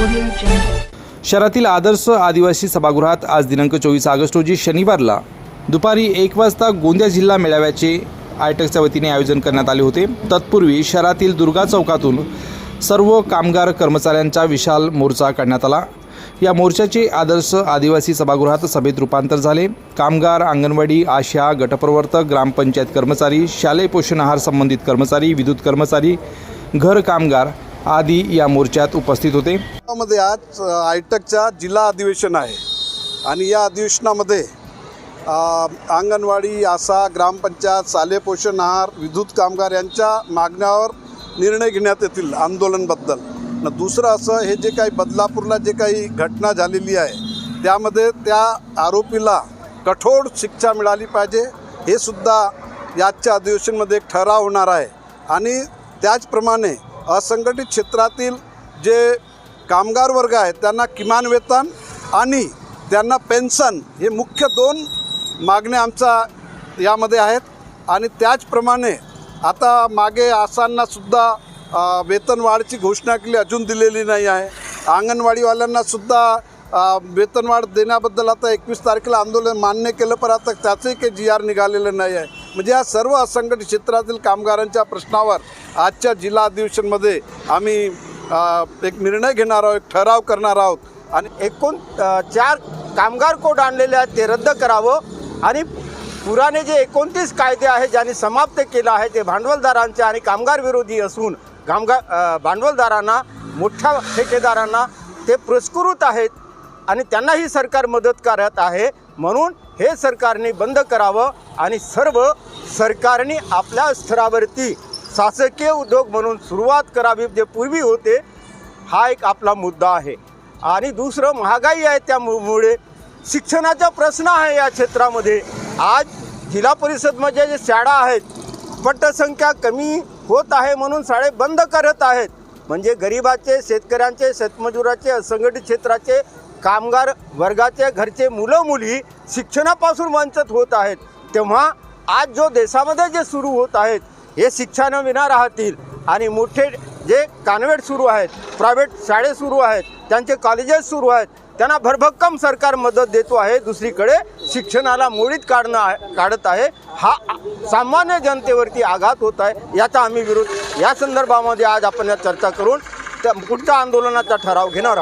शहरातील आदर्श आदिवासी सभागृहात आज दिनांक चोवीस ऑगस्ट रोजी शनिवारला दुपारी एक वाजता गोंदिया जिल्हा मेळाव्याचे आयटकच्या वतीने आयोजन करण्यात आले होते. तत्पूर्वी शहरातील दुर्गा चौकातून सर्व कामगार कर्मचाऱ्यांचा विशाल मोर्चा काढण्यात आला. या मोर्चाचे आदर्श आदिवासी सभागृहात सभेत रूपांतर झाले. कामगार अंगणवाडी आशा गटप्रवर्तक ग्रामपंचायत कर्मचारी शालेय पोषण आहार संबंधित कर्मचारी विद्युत कर्मचारी घर कामगार आदी या मोर्चात उपस्थित होते. मध्ये आज आयटकच्या जिल्हा अधिवेशन आहे. आणि या अधिवेशनामध्ये अंगणवाडी आसा ग्रामपंचायत शालेय पोषण आहार विद्युत कामगार यांच्या मागण्यावर निर्णय घेण्यात येतील आंदोलनबद्दल. न दुसरं असं हे जे काही बदलापूरला जे काही घटना झालेली आहे त्यामध्ये त्या आरोपीला कठोर शिक्षा मिळाली पाहिजे हे सुद्धा याच्या अधिवेशनमध्ये एक ठराव होणार आहे. आणि त्याचप्रमाणे असंघटित क्षेत्रातील जे कामगार वर्ग आहेत त्यांना किमान वेतन आणि त्यांना पेन्शन हे मुख्य दोन मागण्या आमच्या यामध्ये आहेत. आणि त्याचप्रमाणे आता मागे आसांनासुद्धा वेतनवाढची घोषणा केली अजून दिलेली नाही आहे. अंगणवाडीवाल्यांनासुद्धा वेतनवाढ देण्याबद्दल आता एकवीस तारखेला आंदोलन मान्य केलं पण आता त्याचंही काही जी आर निघालेलं नाही आहे. म्हणजे या सर्व असंघटित क्षेत्रातील कामगारांच्या प्रश्नावर आजच्या जिल्हा अधिवेशनमध्ये आम्ही एक निर्णय घेणार आहोत एक ठराव करणार आहोत. आणि एकूण चार कामगार कोड आणलेले आहेत ते रद्द करावं. आणि पुराने जे एकोणतीस कायदे आहेत ज्यांनी समाप्त केलं आहे ते भांडवलदारांचे आणि कामगार विरोधी असून कामगार भांडवलदारांना मोठ्या ठेकेदारांना ते पुरस्कृत आहेत. आणि त्यांनाही सरकार मदत करत आहे. म्हणून हे सरकारने बंद करावं आणि सर्व सरकारने आपल्या स्तरावरती शासकीय उद्योग म्हणून सुरुवात करावी जे पूर्वी होते हा एक आपला मुद्दा आहे. आणि दुसरं महागाई आहे त्यामुळे शिक्षणाचा प्रश्न आहे या क्षेत्रामध्ये. आज जिल्हा परिषदमध्ये जे शाळा आहेत पटसंख्या कमी होत आहे म्हणून शाळे बंद करत आहेत. म्हणजे गरिबाचे शेतकऱ्यांचे शेतमजुराचे असंघटित क्षेत्राचे कामगार वर्गाचे घरचे मुलं मुली शिक्षणापासून वंचित होत आहेत. तेव्हा आज जो देशामध्ये जे सुरू होत आहेत हे शिक्षणाविना विना राहतील. आणि मोठे जे कान्वेट सुरू आहेत प्रायव्हेट शाळे सुरू आहेत त्यांचे कॉलेजेस सुरू आहेत त्यांना भरभक्कम सरकार मदत देतो आहे. दुसरीकडे शिक्षणाला मोडीत काढणं आहे काढत आहे. हा सामान्य जनतेवरती आघात होत आहे याचा आम्ही विरोध या संदर्भामध्ये आज आपण या चर्चा करून त्या पुढच्या आंदोलनाचा ठराव घेणार आहोत.